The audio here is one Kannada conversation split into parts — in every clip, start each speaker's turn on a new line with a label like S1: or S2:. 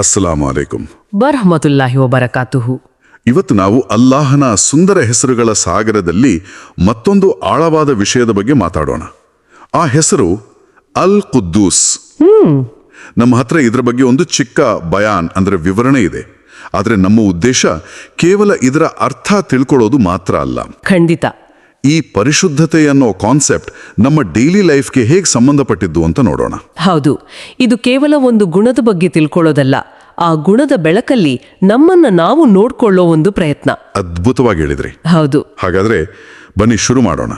S1: ಅಸ್ಸಲಾಂ ಅಲೈಕುಂ
S2: ಬರಹಮತುಲ್ಲಾಹಿ ವಬರಕಾತುಹು.
S1: ಇವತ್ತು ನಾವು ಅಲ್ಲಾಹನ ಸುಂದರ ಹೆಸರುಗಳ ಸಾಗರದಲ್ಲಿ ಮತ್ತೊಂದು ಆಳವಾದ ವಿಷಯದ ಬಗ್ಗೆ ಮಾತಾಡೋಣ. ಆ ಹೆಸರು ಅಲ್ ಕುದ್ದೂಸ್ ನಮ್ಮ ಹತ್ರ ಇದರ ಬಗ್ಗೆ ಒಂದು ಚಿಕ್ಕ ಬಯಾನ್ ಅಂದರೆ ವಿವರಣೆ ಇದೆ. ಆದರೆ ನಮ್ಮ ಉದ್ದೇಶ ಕೇವಲ ಇದರ ಅರ್ಥ ತಿಳ್ಕೊಳ್ಳೋದು ಮಾತ್ರ ಅಲ್ಲ.
S2: ಖಂಡಿತ.
S1: ಈ ಪರಿಶುದ್ಧತೆ ಅನ್ನೋ ಕಾನ್ಸೆಪ್ಟ್ ನಮ್ಮ ಡೈಲಿ ಲೈಫ್ಗೆ ಹೇಗೆ ಸಂಬಂಧಪಟ್ಟಿದ್ದು ಅಂತ ನೋಡೋಣ.
S2: ಹೌದು ಇದು ಕೇವಲ ಒಂದು ಗುಣದ ಬಗ್ಗೆ ತಿಳ್ಕೊಳ್ಳೋದಲ್ಲ ಆ ಗುಣದ ಬೆಳಕಲ್ಲಿ ನಮ್ಮನ್ನ ನಾವು ನೋಡ್ಕೊಳ್ಳೋ ಒಂದು ಪ್ರಯತ್ನ.
S1: ಅದ್ಭುತವಾಗಿ ಹೇಳಿದ್ರಿ.
S2: ಹೌದು.
S1: ಹಾಗಾದ್ರೆ ಬನ್ನಿ ಶುರು ಮಾಡೋಣ.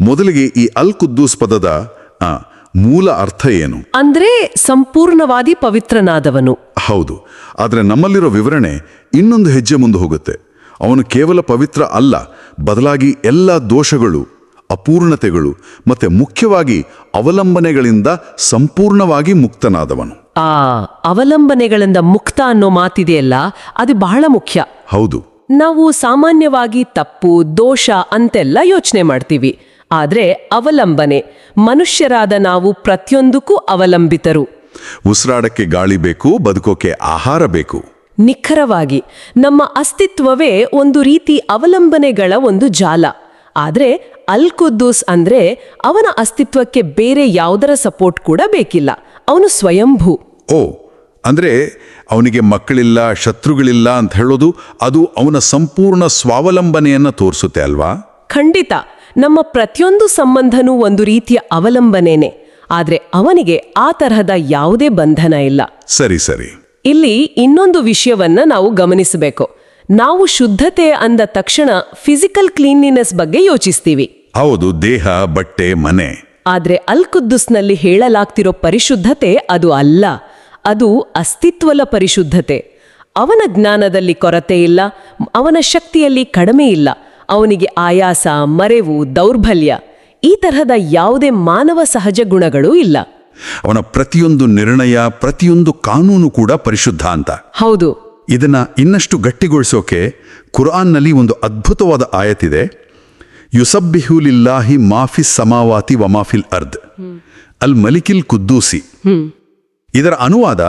S1: ಮೊದಲಿಗೆ ಈ ಅಲ್ ಕುದ್ದೂಸ್ ಪದದ ಆ, ಮೂಲ ಅರ್ಥ ಏನು?
S2: ಅಂದ್ರೆ ಸಂಪೂರ್ಣವಾದಿ ಪವಿತ್ರನಾದವನು.
S1: ಹೌದು ಆದರೆ ನಮ್ಮಲ್ಲಿರೋ ವಿವರಣೆ ಇನ್ನೊಂದು ಹೆಜ್ಜೆ ಮುಂದೆ ಹೋಗುತ್ತೆ. ಅವನು ಕೇವಲ ಪವಿತ್ರ ಅಲ್ಲ ಬದಲಾಗಿ ಎಲ್ಲ ದೋಷಗಳು ಅಪೂರ್ಣತೆಗಳು ಮತ್ತೆ ಮುಖ್ಯವಾಗಿ ಅವಲಂಬನೆಗಳಿಂದ ಸಂಪೂರ್ಣವಾಗಿ ಮುಕ್ತನಾದವನು.
S2: ಆ ಅವಲಂಬನೆಗಳಿಂದ ಮುಕ್ತ ಅನ್ನೋ ಮಾತಿದೆಯಲ್ಲ ಅದು ಬಹಳ ಮುಖ್ಯ.
S1: ಹೌದು.
S2: ನಾವು ಸಾಮಾನ್ಯವಾಗಿ ತಪ್ಪು ದೋಷ ಅಂತೆಲ್ಲ ಯೋಚನೆ ಮಾಡ್ತೀವಿ. ಆದ್ರೆ ಅವಲಂಬನೆ ಮನುಷ್ಯರಾದ ನಾವು ಪ್ರತಿಯೊಂದಕ್ಕೂ ಅವಲಂಬಿತರು.
S1: ಉಸಿರಾಡಕ್ಕೆ ಗಾಳಿ ಬೇಕು ಬದುಕೋಕೆ ಆಹಾರ ಬೇಕು.
S2: ನಿಖರವಾಗಿ ನಮ್ಮ ಅಸ್ತಿತ್ವವೇ ಒಂದು ರೀತಿ ಅವಲಂಬನೆಗಳ ಒಂದು ಜಾಲ. ಆದರೆ ಅಲ್ ಕುದ್ದೂಸ್ ಅಂದ್ರೆ ಅವನ ಅಸ್ತಿತ್ವಕ್ಕೆ ಬೇರೆ ಯಾವುದರ ಸಪೋರ್ಟ್ ಕೂಡ ಬೇಕಿಲ್ಲ. ಅವನು ಸ್ವಯಂಭೂ.
S1: ಓ ಅಂದ್ರೆ ಅವನಿಗೆ ಮಕ್ಕಳಿಲ್ಲ ಶತ್ರುಗಳಿಲ್ಲ ಅಂತ ಹೇಳೋದು ಅದು ಅವನ ಸಂಪೂರ್ಣ ಸ್ವಾವಲಂಬನೆಯನ್ನ ತೋರಿಸುತ್ತೆ ಅಲ್ವಾ?
S2: ಖಂಡಿತ. ನಮ್ಮ ಪ್ರತಿಯೊಂದು ಸಂಬಂಧನೂ ಒಂದು ರೀತಿಯ ಅವಲಂಬನೆನೇ. ಆದರೆ ಅವನಿಗೆ ಆ ತರಹದ ಯಾವುದೇ ಬಂಧನ ಇಲ್ಲ.
S1: ಸರಿ ಸರಿ.
S2: ಇಲ್ಲಿ ಇನ್ನೊಂದು ವಿಷಯವನ್ನ ನಾವು ಗಮನಿಸಬೇಕು. ನಾವು ಶುದ್ಧತೆ ಅಂದ ತಕ್ಷಣ ಫಿಸಿಕಲ್ ಕ್ಲೀನ್ಲಿನೆಸ್ ಬಗ್ಗೆ ಯೋಚಿಸ್ತೀವಿ.
S1: ಹೌದು ದೇಹ ಬಟ್ಟೆ ಮನೆ.
S2: ಆದ್ರೆ ಅಲ್ ಕುದ್ದುಸ್ನಲ್ಲಿ ಹೇಳಲಾಗ್ತಿರೋ ಪರಿಶುದ್ಧತೆ ಅದು ಅಲ್ಲ. ಅದು ಅಸ್ತಿತ್ವಲ ಪರಿಶುದ್ಧತೆ. ಅವನ ಜ್ಞಾನದಲ್ಲಿ ಕೊರತೆ ಇಲ್ಲ ಅವನ ಶಕ್ತಿಯಲ್ಲಿ ಕಡಿಮೆ ಇಲ್ಲ. ಅವನಿಗೆ ಆಯಾಸ ಮರೆವು ದೌರ್ಬಲ್ಯ ಈ ತರಹದ ಯಾವುದೇ ಮಾನವ ಸಹಜ ಗುಣಗಳೂ ಇಲ್ಲ.
S1: ಅವನ ಪ್ರತಿಯೊಂದು ನಿರ್ಣಯ ಪ್ರತಿಯೊಂದು ಕಾನೂನು ಕೂಡ ಪರಿಶುದ್ಧ ಅಂತ.
S2: ಹೌದು.
S1: ಇದನ್ನ ಇನ್ನಷ್ಟು ಗಟ್ಟಿಗೊಳಿಸೋಕೆ ಕುರಾನ್ನಲ್ಲಿ ಒಂದು ಅದ್ಭುತವಾದ ಆಯತಿದೆ ಯುಸಬ್ಬಿಹುಲಿಲ್ಲಾಹಿ ಮಾಫಿಸ್ ಸಮಾವಾತಿ ವಮಾಫಿಲ್ ಅರ್ದ್. ಅಲ್ ಮಲಿಕಿಲ್ ಕುದ್ದೂಸಿ. ಇದರ ಅನುವಾದ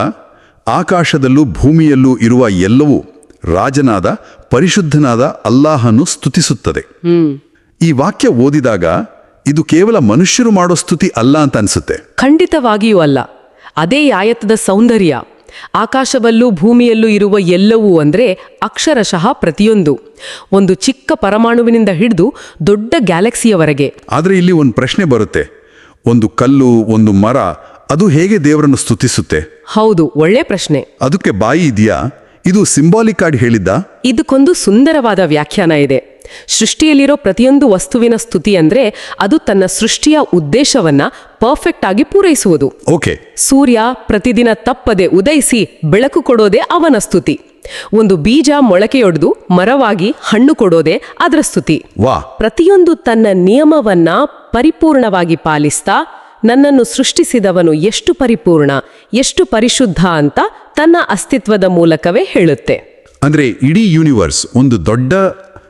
S1: ಆಕಾಶದಲ್ಲೂ ಭೂಮಿಯಲ್ಲೂ ಇರುವ ಎಲ್ಲವೂ ರಾಜನಾದ ಪರಿಶುದ್ಧನಾದ ಅಲ್ಲಾಹನು ಸ್ತುತಿಸುತ್ತದೆ. ಈ ವಾಕ್ಯ ಓದಿದಾಗ ಇದು ಕೇವಲ ಮನುಷ್ಯರು ಮಾಡೋ ಸ್ತುತಿ ಅಲ್ಲ ಅಂತ ಅನ್ಸುತ್ತೆ.
S2: ಖಂಡಿತವಾಗಿಯೂ ಅಲ್ಲ. ಅದೇ ಆಯತದ ಸೌಂದರ್ಯ. ಆಕಾಶವಲ್ಲೂ ಭೂಮಿಯಲ್ಲೂ ಇರುವ ಎಲ್ಲವೂ ಅಂದರೆ ಅಕ್ಷರಶಃ ಪ್ರತಿಯೊಂದು. ಒಂದು ಚಿಕ್ಕ ಪರಮಾಣುವಿನಿಂದ ಹಿಡಿದು ದೊಡ್ಡ ಗ್ಯಾಲಕ್ಸಿಯವರೆಗೆ.
S1: ಆದರೆ ಇಲ್ಲಿ ಒಂದು ಪ್ರಶ್ನೆ ಬರುತ್ತೆ. ಒಂದು ಕಲ್ಲು ಒಂದು ಮರ ಅದು ಹೇಗೆ ದೇವರನ್ನು ಸ್ತುತಿಸುತ್ತೆ?
S2: ಹೌದು ಒಳ್ಳೆ ಪ್ರಶ್ನೆ.
S1: ಅದಕ್ಕೆ ಬಾಯಿ ಇದೆಯಾ? ಇದು ಸಿಂಬಾಲಿಕ್ ಆಗಿ ಹೇಳಿದ್ದ?
S2: ಇದಕ್ಕೊಂದು ಸುಂದರವಾದ ವ್ಯಾಖ್ಯಾನ ಇದೆ. ಸೃಷ್ಟಿಯಲ್ಲಿರೋ ಪ್ರತಿಯೊಂದು ವಸ್ತುವಿನ ಸ್ತುತಿ ಅಂದ್ರೆ ಅದು ತನ್ನ ಸೃಷ್ಟಿಯ ಉದ್ದೇಶವನ್ನ ಪರ್ಫೆಕ್ಟ್ ಆಗಿ ಪೂರೈಸುವುದು.
S1: ಓಕೆ
S2: ಸೂರ್ಯ ಪ್ರತಿದಿನ ತಪ್ಪದೆ ಉದಯಿಸಿ ಬೆಳಕು ಕೊಡೋದೇ ಅವನ ಸ್ತುತಿ. ಒಂದು ಬೀಜ ಮೊಳಕೆಯೊಡೆದು ಮರವಾಗಿ ಹಣ್ಣು ಕೊಡೋದೇ ಅದರ ಸ್ತುತಿ.
S1: ವಾ.
S2: ಪ್ರತಿಯೊಂದು ತನ್ನ ನಿಯಮವನ್ನ ಪರಿಪೂರ್ಣವಾಗಿ ಪಾಲಿಸ್ತಾ ನನ್ನನ್ನು ಸೃಷ್ಟಿಸಿದವನು ಎಷ್ಟು ಪರಿಪೂರ್ಣ ಎಷ್ಟು ಪರಿಶುದ್ಧ ಅಂತ ತನ್ನ ಅಸ್ತಿತ್ವದ ಮೂಲಕವೇ ಹೇಳುತ್ತೆ.
S1: ಅಂದ್ರೆ ಇಡೀ ಯೂನಿವರ್ಸ್ ಒಂದು ದೊಡ್ಡ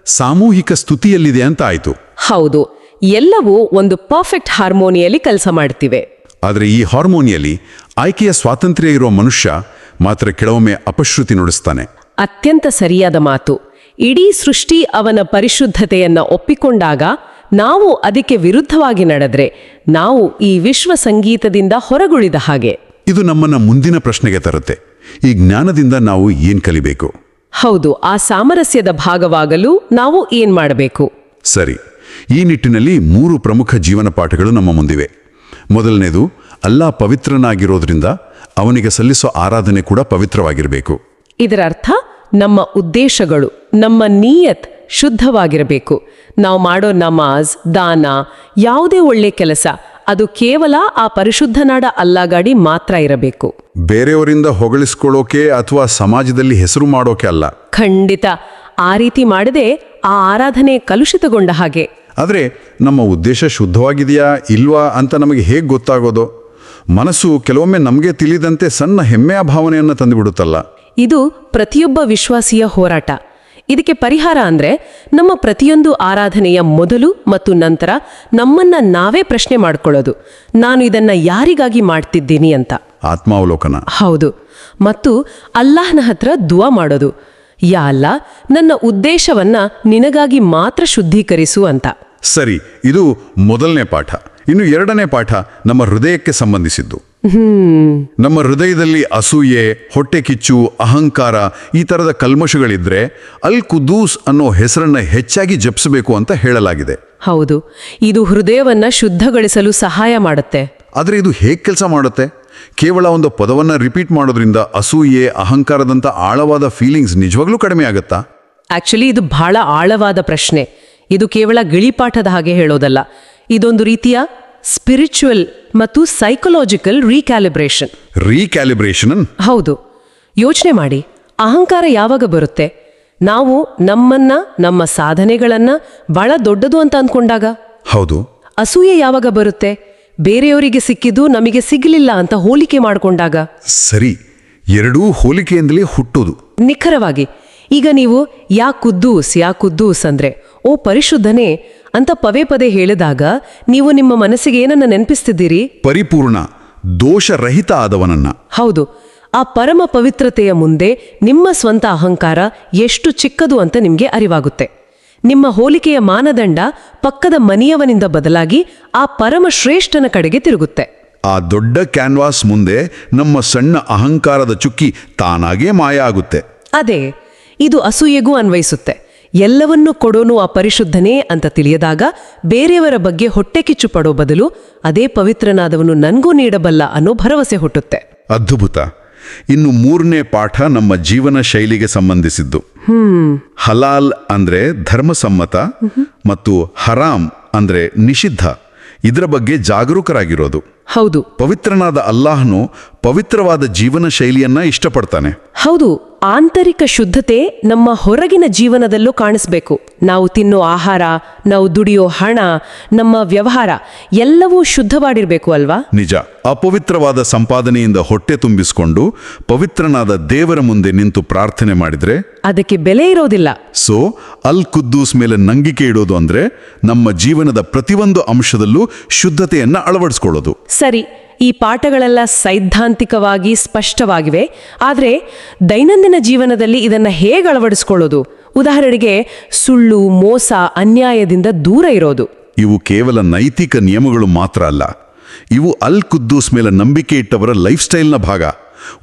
S1: ಸಾಮೂಹಿಕ ಸ್ತುತಿಯಲ್ಲಿದೆ ಅಂತ ಆಯ್ತು
S2: ಹೌದು ಎಲ್ಲವೂ ಒಂದು ಪರ್ಫೆಕ್ಟ್ ಹಾರ್ಮೋನಿಯಲ್ಲಿ ಕೆಲಸ ಮಾಡ್ತಿವೆ.
S1: ಆದರೆ ಈ ಹಾರ್ಮೋನಿಯಲ್ಲಿ ಆಯ್ಕೆಯ ಸ್ವಾತಂತ್ರ್ಯ ಇರುವ ಮನುಷ್ಯ ಮಾತ್ರ ಕೆಲವೊಮ್ಮೆ ಅಪಶ್ರುತಿ ನುಡಿಸ್ತಾನೆ.
S2: ಅತ್ಯಂತ ಸರಿಯಾದ ಮಾತು. ಇಡೀ ಸೃಷ್ಟಿ ಅವನ ಪರಿಶುದ್ಧತೆಯನ್ನ ಒಪ್ಪಿಕೊಂಡಾಗ ನಾವು ಅದಕ್ಕೆ ವಿರುದ್ಧವಾಗಿ ನಡೆದ್ರೆ ನಾವು ಈ ವಿಶ್ವ ಸಂಗೀತದಿಂದ ಹೊರಗುಳಿದ ಹಾಗೆ.
S1: ಇದು ನಮ್ಮನ್ನ ಮುಂದಿನ ಪ್ರಶ್ನೆಗೆ ತರುತ್ತೆ. ಈ ಜ್ಞಾನದಿಂದ ನಾವು ಏನ್ ಕಲಿಬೇಕು?
S2: ಹೌದು ಆ ಸಾಮರಸ್ಯದ ಭಾಗವಾಗಲು ನಾವು ಏನ್ ಮಾಡಬೇಕು?
S1: ಸರಿ ಈ ನಿಟ್ಟಿನಲ್ಲಿ ಮೂರು ಪ್ರಮುಖ ಜೀವನ ಪಾಠಗಳು ನಮ್ಮ ಮುಂದಿವೆ. ಮೊದಲನೇದು ಅಲ್ಲಾ ಪವಿತ್ರನಾಗಿರೋದ್ರಿಂದ ಅವನಿಗೆ ಸಲ್ಲಿಸೋ ಆರಾಧನೆ ಕೂಡ ಪವಿತ್ರವಾಗಿರಬೇಕು.
S2: ಇದರ ಅರ್ಥ ನಮ್ಮ ಉದ್ದೇಶಗಳು ನಮ್ಮ ನೀಯತ್ ಶುದ್ಧವಾಗಿರಬೇಕು. ನಾವು ಮಾಡೋ ನಮಾಜ್ ದಾನ ಯಾವುದೇ ಒಳ್ಳೆ ಕೆಲಸ ಅದು ಕೇವಲ ಆ ಪರಿಶುದ್ಧ ಪರಿಶುದ್ಧನಾಡ ಅಲ್ಲಾಗಾಡಿ ಮಾತ್ರ ಇರಬೇಕು.
S1: ಬೇರೆಯವರಿಂದ ಹೊಗಳಿಸ್ಕೊಳ್ಳೋಕೆ ಅಥವಾ ಸಮಾಜದಲ್ಲಿ ಹೆಸರು ಮಾಡೋಕೆ ಅಲ್ಲ.
S2: ಖಂಡಿತ. ಆ ರೀತಿ ಮಾಡದೆ ಆ ಆರಾಧನೆ ಕಲುಷಿತಗೊಂಡ ಹಾಗೆ.
S1: ಆದರೆ ನಮ್ಮ ಉದ್ದೇಶ ಶುದ್ಧವಾಗಿದೆಯಾ ಇಲ್ವಾ ಅಂತ ನಮಗೆ ಹೇಗೆ ಗೊತ್ತಾಗೋದು? ಮನಸ್ಸು ಕೆಲವೊಮ್ಮೆ ನಮಗೆ ತಿಳಿದಂತೆ ಸಣ್ಣ ಹೆಮ್ಮೆಯ ಭಾವನೆಯನ್ನು ತಂದುಬಿಡುತ್ತಲ್ಲ.
S2: ಇದು ಪ್ರತಿಯೊಬ್ಬ ವಿಶ್ವಾಸಿಯ ಹೋರಾಟ. ಇದಕ್ಕೆ ಪರಿಹಾರ ಅಂದ್ರೆ ನಮ್ಮ ಪ್ರತಿಯೊಂದು ಆರಾಧನೆಯ ಮೊದಲು ಮತ್ತು ನಂತರ ನಮ್ಮನ್ನ ನಾವೇ ಪ್ರಶ್ನೆ ಮಾಡ್ಕೊಳ್ಳೋದು. ನಾನು ಇದನ್ನ ಯಾರಿಗಾಗಿ ಮಾಡ್ತಿದ್ದೀನಿ ಅಂತ.
S1: ಆತ್ಮಾವಲೋಕನ.
S2: ಹೌದು. ಮತ್ತು ಅಲ್ಲಾಹ್ನ ಹತ್ರ ದುವಾ ಮಾಡೋದು. ಯಾ ಅಲ್ಲ ನನ್ನ ಉದ್ದೇಶವನ್ನ ನಿನಗಾಗಿ ಮಾತ್ರ ಶುದ್ಧೀಕರಿಸು ಅಂತ.
S1: ಸರಿ ಇದು ಮೊದಲನೇ ಪಾಠ. ಇನ್ನು ಎರಡನೇ ಪಾಠ ನಮ್ಮ ಹೃದಯಕ್ಕೆ ಸಂಬಂಧಿಸಿದ್ದು. ನಮ್ಮ ಹೃದಯದಲ್ಲಿ ಅಸೂಯೆ ಹೊಟ್ಟೆ ಕಿಚ್ಚು ಅಹಂಕಾರ ಈ ಥರದ ಕಲ್ಮಶಗಳಿದ್ರೆ ಅಲ್ ಕುದೂಸ್ ಅನ್ನೋ ಹೆಸರನ್ನ ಹೆಚ್ಚಾಗಿ ಜಪಿಸಬೇಕು ಅಂತ ಹೇಳಲಾಗಿದೆ.
S2: ಹೌದು. ಇದು ಹೃದಯವನ್ನ ಶುದ್ಧಗೊಳಿಸಲು ಸಹಾಯ ಮಾಡುತ್ತೆ.
S1: ಆದರೆ ಇದು ಹೇಗೆ ಕೆಲಸ ಮಾಡುತ್ತೆ? ಕೇವಲ ಒಂದು ಪದವನ್ನ ರಿಪೀಟ್ ಮಾಡೋದ್ರಿಂದ ಅಸೂಯೆ ಅಹಂಕಾರದಂಥ ಆಳವಾದ ಫೀಲಿಂಗ್ಸ್ ನಿಜವಾಗ್ಲೂ ಕಡಿಮೆ ಆಗುತ್ತಾ?
S2: ಆಕ್ಚುಲಿ ಇದು ಬಹಳ ಆಳವಾದ ಪ್ರಶ್ನೆ. ಇದು ಕೇವಲ ಗಿಳಿಪಾಠದ ಹಾಗೆ ಹೇಳೋದಲ್ಲ. ಇದೊಂದು ರೀತಿಯ ಸ್ಪಿರಿಚುವಲ್ ಮತ್ತು ಸೈಕಲಾಜಿಕಲ್ ರೀಕ್ಯಾಲಿಬ್ರೇಷನ್
S1: ರೀಕ್ಯಾಲಿಬ್ರೇಷನ್
S2: ಹೌದು. ಯೋಚನೆ ಮಾಡಿ ಅಹಂಕಾರ ಯಾವಾಗ ಬರುತ್ತೆ? ನಾವು ನಮ್ಮನ್ನ ನಮ್ಮ ಸಾಧನೆಗಳನ್ನ ಬಹಳ ದೊಡ್ಡದು ಅಂತ ಅಂದ್ಕೊಂಡಾಗ
S1: ಹೌದು.
S2: ಅಸೂಯೆ ಯಾವಾಗ ಬರುತ್ತೆ? ಬೇರೆಯವರಿಗೆ ಸಿಕ್ಕಿದ್ದು ನಮಗೆ ಸಿಗಲಿಲ್ಲ ಅಂತ ಹೋಲಿಕೆ ಮಾಡಿಕೊಂಡಾಗ?
S1: ಸರಿ. ಎರಡೂ ಹೋಲಿಕೆಯಿಂದಲೇ ಹುಟ್ಟೋದು
S2: ನಿಖರವಾಗಿ. ಈಗ ನೀವು ಯಾ ಕುದ್ದೂಸ್ ಯಾ ಕುದ್ದೂಸ್ ಅಂದ್ರೆ ಓ ಪರಿಶುದ್ಧನೇ ಅಂತ ಪದೇ ಪದೇ ಹೇಳಿದಾಗ ನೀವು ನಿಮ್ಮ ಮನಸ್ಸಿಗೆ ಏನನ್ನ ನೆನಪಿಸ್ತಿದ್ದೀರಿ?
S1: ಪರಿಪೂರ್ಣ ದೋಷರಹಿತ ಆದವನನ್ನ.
S2: ಹೌದು. ಆ ಪರಮ ಪವಿತ್ರತೆಯ ಮುಂದೆ ನಿಮ್ಮ ಸ್ವಂತ ಅಹಂಕಾರ ಎಷ್ಟು ಚಿಕ್ಕದು ಅಂತ ನಿಮಗೆ ಅರಿವಾಗುತ್ತೆ. ನಿಮ್ಮ ಹೋಲಿಕೆಯ ಮಾನದಂಡ ಪಕ್ಕದ ಮನೆಯವನಿಂದ ಬದಲಾಗಿ ಆ ಪರಮ ಶ್ರೇಷ್ಠನ ಕಡೆಗೆ ತಿರುಗುತ್ತೆ.
S1: ಆ ದೊಡ್ಡ ಕ್ಯಾನ್ವಾಸ್ ಮುಂದೆ ನಮ್ಮ ಸಣ್ಣ ಅಹಂಕಾರದ ಚುಕ್ಕಿ ತಾನಾಗೇ ಮಾಯ ಆಗುತ್ತೆ.
S2: ಅದೇ ಇದು ಅಸೂಯೆಗೂ ಅನ್ವಯಿಸುತ್ತೆ. ಎಲ್ಲವನ್ನೂ ಕೊಡೋನು ಆ ಪರಿಶುದ್ಧನೇ ಅಂತ ತಿಳಿಯದಾಗ ಬೇರೆಯವರ ಬಗ್ಗೆ ಹೊಟ್ಟೆ ಕಿಚ್ಚು ಪಡೋ ಬದಲು ಅದೇ ಪವಿತ್ರನಾದವನು ನನಗೂ ನೀಡಬಲ್ಲ ಅನ್ನೋ ಭರವಸೆ ಹುಟ್ಟುತ್ತೆ.
S1: ಅದ್ಭುತ. ಇನ್ನು ಮೂರನೇ ಪಾಠ ನಮ್ಮ ಜೀವನ ಶೈಲಿಗೆ ಸಂಬಂಧಿಸಿದ್ದು. ಹಲಾಲ್ ಅಂದ್ರೆ ಧರ್ಮಸಮ್ಮತ ಮತ್ತು ಹರಾಮ್ ಅಂದ್ರೆ ನಿಷಿದ್ಧ. ಇದರ ಬಗ್ಗೆ ಜಾಗರೂಕರಾಗಿರೋದು.
S2: ಹೌದು.
S1: ಪವಿತ್ರನಾದ ಅಲ್ಲಾಹನು ಪವಿತ್ರವಾದ ಜೀವನ ಶೈಲಿಯನ್ನ ಇಷ್ಟಪಡ್ತಾನೆ.
S2: ಹೌದು. ಆಂತರಿಕ ಶುದ್ಧತೆ ನಮ್ಮ ಹೊರಗಿನ ಜೀವನದಲ್ಲೂ ಕಾಣಿಸ್ಬೇಕು. ನಾವು ತಿನ್ನೋ ಆಹಾರ ನಾವು ದುಡಿಯೋ ಹಣ ನಮ್ಮ ವ್ಯವಹಾರ ಎಲ್ಲವೂ ಶುದ್ಧವಾಗಿರ್ಬೇಕು ಅಲ್ವಾ?
S1: ನಿಜ. ಅಪವಿತ್ರವಾದ ಸಂಪಾದನೆಯಿಂದ ಹೊಟ್ಟೆ ತುಂಬಿಸಿಕೊಂಡು ಪವಿತ್ರನಾದ ದೇವರ ಮುಂದೆ ನಿಂತು ಪ್ರಾರ್ಥನೆ ಮಾಡಿದ್ರೆ?
S2: ಅದಕ್ಕೆ ಬೆಲೆ ಇರೋದಿಲ್ಲ.
S1: ಸೊ ಅಲ್ ಕುದ್ದೂಸ್ ಮೇಲೆ ನಂಗಿಕೆ ಇಡೋದು ಅಂದ್ರೆ ನಮ್ಮ ಜೀವನದ ಪ್ರತಿಯೊಂದು ಅಂಶದಲ್ಲೂ ಶುದ್ಧತೆಯನ್ನ ಅಳವಡಿಸ್ಕೊಳ್ಳೋದು.
S2: ಸರಿ ಈ ಪಾಠಗಳೆಲ್ಲ ಸೈದ್ಧಾಂತಿಕವಾಗಿ ಸ್ಪಷ್ಟವಾಗಿವೆ. ಆದರೆ ದೈನಂದಿನ ಜೀವನದಲ್ಲಿ ಇದನ್ನ ಹೇಗೆ ಅಳವಡಿಸ್ಕೊಳ್ಳೋದು? ಉದಾಹರಣೆಗೆ ಸುಳ್ಳು ಮೋಸ ಅನ್ಯಾಯದಿಂದ ದೂರ ಇರೋದು.
S1: ಇವು ಕೇವಲ ನೈತಿಕ ನಿಯಮಗಳು ಮಾತ್ರ ಅಲ್ಲ. ಇವು ಅಲ್ ಕುದ್ದೂಸ್ ಮೇಲೆ ನಂಬಿಕೆ ಇಟ್ಟವರ ಲೈಫ್ ಸ್ಟೈಲ್ನ ಭಾಗ.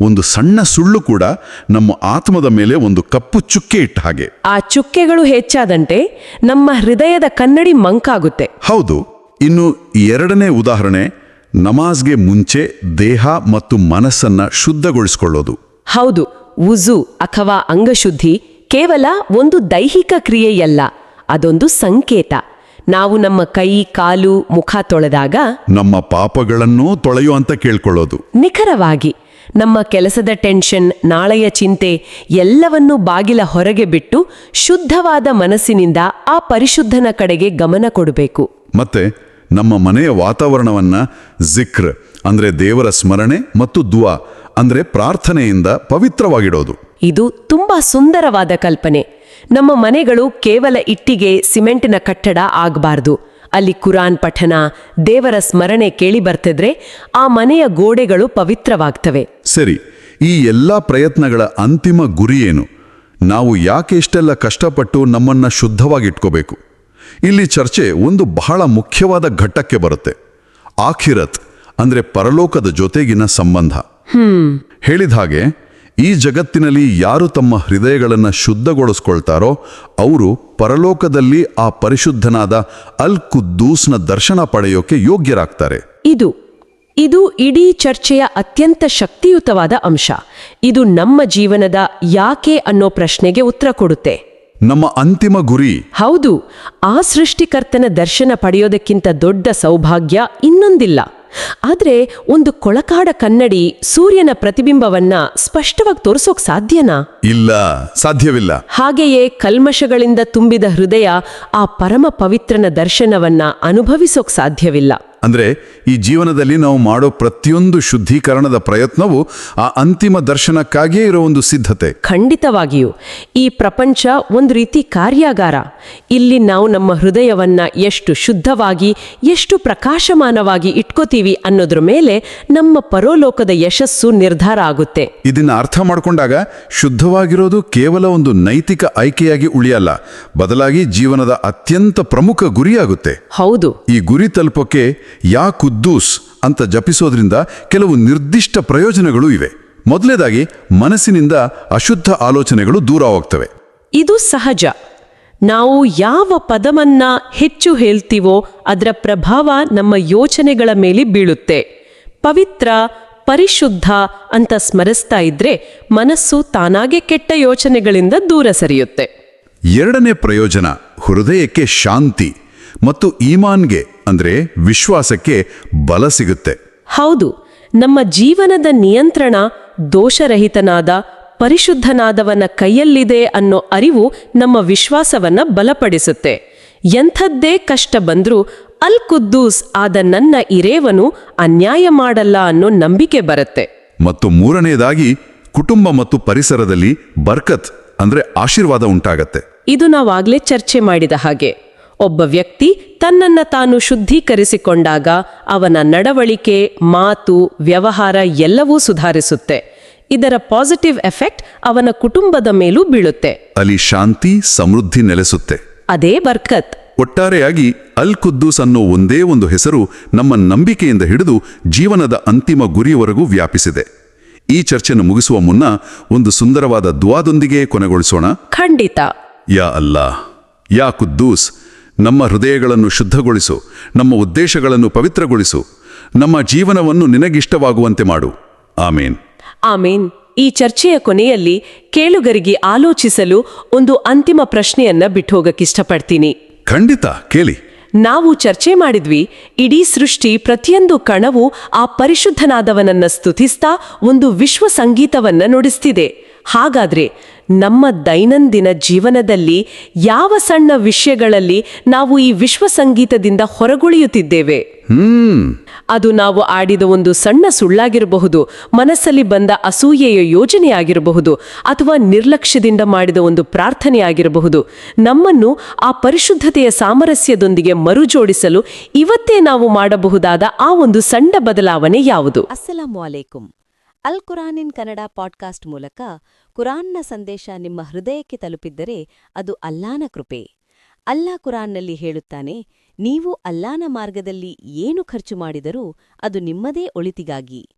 S1: ಒಂದು ಸಣ್ಣ ಸುಳ್ಳು ಕೂಡ ನಮ್ಮ ಆತ್ಮದ ಮೇಲೆ ಒಂದು ಕಪ್ಪು ಚುಕ್ಕೆ ಇಟ್ಟ ಹಾಗೆ.
S2: ಆ ಚುಕ್ಕೆಗಳು ಹೆಚ್ಚಾದಂತೆ ನಮ್ಮ ಹೃದಯದ ಕನ್ನಡಿ ಮಂಕಾಗುತ್ತೆ.
S1: ಹೌದು. ಇನ್ನು ಎರಡನೇ ಉದಾಹರಣೆ ನಮಾಜ್ಗೆ ಮುಂಚೆ ದೇಹ ಮತ್ತು ಮನಸ್ಸನ್ನ ಶುದ್ಧಗೊಳಿಸಿಕೊಳ್ಳೋದು.
S2: ಹೌದು ಉಜು ಅಥವಾ ಅಂಗಶುದ್ಧಿ ಕೇವಲ ಒಂದು ದೈಹಿಕ ಕ್ರಿಯೆಯಲ್ಲ ಅದೊಂದು ಸಂಕೇತ. ನಾವು ನಮ್ಮ ಕೈ ಕಾಲು ಮುಖ ತೊಳೆದಾಗ
S1: ನಮ್ಮ ಪಾಪಗಳನ್ನೂ ತೊಳೆಯೋ ಅಂತ ಕೇಳ್ಕೊಳ್ಳೋದು.
S2: ನಿಖರವಾಗಿ ನಮ್ಮ ಕೆಲಸದ ಟೆನ್ಷನ್ ನಾಳೆಯ ಚಿಂತೆ ಎಲ್ಲವನ್ನೂ ಬಾಗಿಲ ಹೊರಗೆ ಬಿಟ್ಟು ಶುದ್ಧವಾದ ಮನಸ್ಸಿನಿಂದ ಆ ಪರಿಶುದ್ಧನ ಕಡೆಗೆ ಗಮನ ಕೊಡಬೇಕು.
S1: ಮತ್ತೆ ನಮ್ಮ ಮನೆಯ ವಾತಾವರಣವನ್ನ ಜಿಕ್ರ್ ಅಂದರೆ ದೇವರ ಸ್ಮರಣೆ ಮತ್ತು ದುವಾ ಅಂದರೆ ಪ್ರಾರ್ಥನೆಯಿಂದ ಪವಿತ್ರವಾಗಿಡೋದು.
S2: ಇದು ತುಂಬಾ ಸುಂದರವಾದ ಕಲ್ಪನೆ. ನಮ್ಮ ಮನೆಗಳು ಕೇವಲ ಇಟ್ಟಿಗೆ ಸಿಮೆಂಟಿನ ಕಟ್ಟಡ ಆಗಬಾರ್ದು. ಅಲ್ಲಿ ಕುರಾನ್ ಪಠನ ದೇವರ ಸ್ಮರಣೆ ಕೇಳಿ ಬರ್ತಿದ್ರೆ ಆ ಮನೆಯ ಗೋಡೆಗಳು ಪವಿತ್ರವಾಗ್ತವೆ.
S1: ಸರಿ ಈ ಎಲ್ಲ ಪ್ರಯತ್ನಗಳ ಅಂತಿಮ ಗುರಿ ಏನು? ನಾವು ಯಾಕೆ ಇಷ್ಟೆಲ್ಲ ಕಷ್ಟಪಟ್ಟು ನಮ್ಮನ್ನ ಶುದ್ಧವಾಗಿಟ್ಕೋಬೇಕು? ಇಲ್ಲಿ ಚರ್ಚೆ ಒಂದು ಬಹಳ ಮುಖ್ಯವಾದ ಘಟ್ಟಕ್ಕೆ ಬರುತ್ತೆ. ಆಖಿರತ್ ಅಂದ್ರೆ ಪರಲೋಕದ ಜೊತೆಗಿನ ಸಂಬಂಧ. ಹೇಳಿದ ಹಾಗೆ, ಈ ಜಗತ್ತಿನಲ್ಲಿ ಯಾರು ತಮ್ಮ ಹೃದಯಗಳನ್ನು ಶುದ್ಧಗೊಳಿಸ್ಕೊಳ್ತಾರೋ ಅವರು ಪರಲೋಕದಲ್ಲಿ ಆ ಪರಿಶುದ್ಧನಾದ ಅಲ್ ಕುದ್ದೂಸ್ನ ದರ್ಶನ ಪಡೆಯೋಕೆ ಯೋಗ್ಯರಾಗ್ತಾರೆ.
S2: ಇದು ಇದು ಇಡೀ ಚರ್ಚೆಯ ಅತ್ಯಂತ ಶಕ್ತಿಯುತವಾದ ಅಂಶ. ಇದು ನಮ್ಮ ಜೀವನದ ಯಾಕೆ ಅನ್ನೋ ಪ್ರಶ್ನೆಗೆ ಉತ್ತರ ಕೊಡುತ್ತೆ.
S1: ನಮ್ಮ ಅಂತಿಮ ಗುರಿ.
S2: ಹೌದು ಆ ಸೃಷ್ಟಿಕರ್ತನ ದರ್ಶನ ಪಡೆಯೋದಕ್ಕಿಂತ ದೊಡ್ಡ ಸೌಭಾಗ್ಯ ಇನ್ನೊಂದಿಲ್ಲ. ಆದರೆ ಒಂದು ಕೊಳಕಾಡ ಕನ್ನಡಿ ಸೂರ್ಯನ ಪ್ರತಿಬಿಂಬವನ್ನ ಸ್ಪಷ್ಟವಾಗಿ ತೋರಿಸೋಕ್ ಸಾಧ್ಯನಾ?
S1: ಇಲ್ಲ ಸಾಧ್ಯವಿಲ್ಲ.
S2: ಹಾಗೆಯೇ ಕಲ್ಮಶಗಳಿಂದ ತುಂಬಿದ ಹೃದಯ ಆ ಪರಮ ಪವಿತ್ರನ ದರ್ಶನವನ್ನ ಅನುಭವಿಸೋಕ್ ಸಾಧ್ಯವಿಲ್ಲ.
S1: ಅಂದ್ರೆ ಈ ಜೀವನದಲ್ಲಿ ನಾವು ಮಾಡೋ ಪ್ರತಿಯೊಂದು ಶುದ್ಧೀಕರಣದ ಪ್ರಯತ್ನವು ಆ ಅಂತಿಮ ದರ್ಶನಕ್ಕಾಗಿಯೇ ಇರೋ ಒಂದು ಸಿದ್ಧತೆ.
S2: ಖಂಡಿತವಾಗಿಯೂ. ಈ ಪ್ರಪಂಚ ಒಂದು ರೀತಿ ಕಾರ್ಯಾಗಾರ. ಇಲ್ಲಿ ನಾವು ನಮ್ಮ ಹೃದಯವನ್ನ ಎಷ್ಟು ಶುದ್ಧವಾಗಿ ಎಷ್ಟು ಪ್ರಕಾಶಮಾನವಾಗಿ ಇಟ್ಕೋತೀವಿ ಅನ್ನೋದ್ರ ಮೇಲೆ ನಮ್ಮ ಪರೋಲೋಕದ ಯಶಸ್ಸು ನಿರ್ಧಾರ ಆಗುತ್ತೆ.
S1: ಇದನ್ನು ಅರ್ಥ ಮಾಡಿಕೊಂಡಾಗ ಶುದ್ಧವಾಗಿರೋದು ಕೇವಲ ಒಂದು ನೈತಿಕ ಆಯ್ಕೆಯಾಗಿ ಉಳಿಯಲ್ಲ ಬದಲಾಗಿ ಜೀವನದ ಅತ್ಯಂತ ಪ್ರಮುಖ ಗುರಿಯಾಗುತ್ತೆ.
S2: ಹೌದು.
S1: ಈ ಗುರಿ ತಲುಪೋಕೆ ಯಾ ಕುದ್ದೂಸ್ ಅಂತ ಜಪಿಸೋದ್ರಿಂದ ಕೆಲವು ನಿರ್ದಿಷ್ಟ ಪ್ರಯೋಜನಗಳು ಇವೆ. ಮೊದಲೇದಾಗಿ ಮನಸ್ಸಿನಿಂದ ಅಶುದ್ಧ ಆಲೋಚನೆಗಳು ದೂರ ಹೋಗ್ತವೆ.
S2: ಇದು ಸಹಜ. ನಾವು ಯಾವ ಪದವನ್ನ ಹೆಚ್ಚು ಹೇಳ್ತೀವೋ ಅದರ ಪ್ರಭಾವ ನಮ್ಮ ಯೋಚನೆಗಳ ಮೇಲೆ ಬೀಳುತ್ತೆ. ಪವಿತ್ರ ಪರಿಶುದ್ಧ ಅಂತ ಸ್ಮರಿಸ್ತಾ ಇದ್ರೆ ಮನಸ್ಸು ತಾನಾಗೆ ಕೆಟ್ಟ ಯೋಚನೆಗಳಿಂದ ದೂರ ಸರಿಯುತ್ತೆ.
S1: ಎರಡನೇ ಪ್ರಯೋಜನ ಹೃದಯಕ್ಕೆ ಶಾಂತಿ. ಮತ್ತು ಈಮಾನ್ಗೆ ಅಂದ್ರೆ ವಿಶ್ವಾಸಕ್ಕೆ ಬಲ ಸಿಗುತ್ತೆ.
S2: ಹೌದು ನಮ್ಮ ಜೀವನದ ನಿಯಂತ್ರಣ ದೋಷರಹಿತನಾದ ಪರಿಶುದ್ಧನಾದವನ ಕೈಯಲ್ಲಿದೆ ಅನ್ನೋ ಅರಿವು ನಮ್ಮ ವಿಶ್ವಾಸವನ್ನ ಬಲಪಡಿಸುತ್ತೆ. ಎಂಥದ್ದೇ ಕಷ್ಟ ಬಂದ್ರೂ ಅಲ್ ಕುದ್ದೂಸ್ ಆದ ನನ್ನ ಇರೇವನು ಅನ್ಯಾಯ ಮಾಡಲ್ಲ ಅನ್ನೋ ನಂಬಿಕೆ ಬರುತ್ತೆ.
S1: ಮತ್ತು ಮೂರನೆಯದಾಗಿ ಕುಟುಂಬ ಮತ್ತು ಪರಿಸರದಲ್ಲಿ ಬರ್ಕತ್ ಅಂದ್ರೆ ಆಶೀರ್ವಾದ ಉಂಟಾಗತ್ತೆ.
S2: ಇದು ನಾವಾಗ್ಲೇ ಚರ್ಚೆ ಮಾಡಿದ ಹಾಗೆ. ಒಬ್ಬ ವ್ಯಕ್ತಿ ತನ್ನನ್ನ ತಾನು ಶುದ್ಧೀಕರಿಸಿಕೊಂಡಾಗ ಅವನ ನಡವಳಿಕೆ ಮಾತು ವ್ಯವಹಾರ ಎಲ್ಲವೂ ಸುಧಾರಿಸುತ್ತೆ. ಇದರ ಪಾಸಿಟಿವ್ ಎಫೆಕ್ಟ್ ಅವನ ಕುಟುಂಬದ ಮೇಲೂ ಬೀಳುತ್ತೆ.
S1: ಅಲ್ಲಿ ಶಾಂತಿ ಸಮೃದ್ಧಿ ನೆಲೆಸುತ್ತೆ.
S2: ಅದೇ ಬರ್ಕತ್.
S1: ಒಟ್ಟಾರೆಯಾಗಿ ಅಲ್ ಕುದ್ದೂಸ್ ಅನ್ನೋ ಒಂದೇ ಒಂದು ಹೆಸರು ನಮ್ಮ ನಂಬಿಕೆಯಿಂದ ಹಿಡಿದು ಜೀವನದ ಅಂತಿಮ ಗುರಿಯವರೆಗೂ ವ್ಯಾಪಿಸಿದೆ. ಈ ಚರ್ಚೆಯನ್ನು ಮುಗಿಸುವ ಮುನ್ನ ಒಂದು ಸುಂದರವಾದ ದ್ವಾದೊಂದಿಗೆ ಕೊನೆಗೊಳಿಸೋಣ.
S2: ಖಂಡಿತ.
S1: ಯಾ ಅಲ್ಲಾ ಯಾ ಕುದ್ದೂಸ್ ನಮ್ಮ ಹೃದಯಗಳನ್ನು ಶುದ್ಧಗೊಳಿಸು ನಮ್ಮ ಉದ್ದೇಶಗಳನ್ನು ಪವಿತ್ರಗೊಳಿಸು ನಮ್ಮ ಜೀವನವನ್ನು ನಿನಗಿಷ್ಟವಾಗುವಂತೆ ಮಾಡು. ಆಮೇನ್.
S2: ಆಮೇನ್. ಈ ಚರ್ಚೆಯ ಕೊನೆಯಲ್ಲಿ ಕೇಳುಗರಿಗೆ ಆಲೋಚಿಸಲು ಒಂದು ಅಂತಿಮ ಪ್ರಶ್ನೆಯನ್ನ ಬಿಟ್ಟೋಗಕ್ಕಿಷ್ಟಪಡ್ತೀನಿ
S1: ಖಂಡಿತ ಕೇಳಿ.
S2: ನಾವು ಚರ್ಚೆ ಮಾಡಿದ್ವಿ ಇಡೀ ಸೃಷ್ಟಿ ಪ್ರತಿಯೊಂದು ಕಣವು ಆ ಪರಿಶುದ್ಧನಾದವನನ್ನ ಸ್ತುತಿಸ್ತಾ ಒಂದು ವಿಶ್ವ ಸಂಗೀತವನ್ನ ನುಡಿಸ್ತಿದೆ. ಹಾಗಾದ್ರೆ ನಮ್ಮ ದೈನಂದಿನ ಜೀವನದಲ್ಲಿ ಯಾವ ಸಣ್ಣ ವಿಷಯಗಳಲ್ಲಿ ನಾವು ಈ ವಿಶ್ವ ಸಂಗೀತದಿಂದ ಹೊರಗುಳಿಯುತ್ತಿದ್ದೇವೆ? ಅದು ನಾವು ಆಡಿದ ಒಂದು ಸಣ್ಣ ಸುಳ್ಳಾಗಿರಬಹುದು ಮನಸ್ಸಲ್ಲಿ ಬಂದ ಅಸೂಯೆಯ ಯೋಜನೆಯಾಗಿರಬಹುದು ಅಥವಾ ನಿರ್ಲಕ್ಷ್ಯದಿಂದ ಮಾಡಿದ ಒಂದು ಪ್ರಾರ್ಥನೆಯಾಗಿರಬಹುದು ನಮ್ಮನ್ನು ಆ ಪರಿಶುದ್ಧತೆಯ ಸಾಮರಸ್ಯದೊಂದಿಗೆ ಮರುಜೋಡಿಸಲು ಇವತ್ತೇ ನಾವು ಮಾಡಬಹುದಾದ ಆ ಒಂದು ಸಣ್ಣ ಬದಲಾವಣೆ ಯಾವುದು?
S3: ಅಸ್ಸಲಾಂ ಅಲೈಕುಂ ಅಲ್ ಕುರಾನಿನ್ ಕನ್ನಡ ಪಾಡ್ಕಾಸ್ಟ್ ಮೂಲಕ ಕುರಾನ್ನ ಸಂದೇಶ ನಿಮ್ಮ ಹೃದಯಕ್ಕೆ ತಲುಪಿದ್ದರೆ ಅದು ಅಲ್ಲಾನ ಕೃಪೆ. ಅಲ್ಲಾ ಕುರಾನ್ನಲ್ಲಿ ಹೇಳುತ್ತಾನೆ, ನೀವು ಅಲ್ಲಾನ ಮಾರ್ಗದಲ್ಲಿ ಏನು ಖರ್ಚು ಮಾಡಿದರೂ ಅದು ನಿಮ್ಮದೇ ಒಳಿತಿಗಾಗಿ.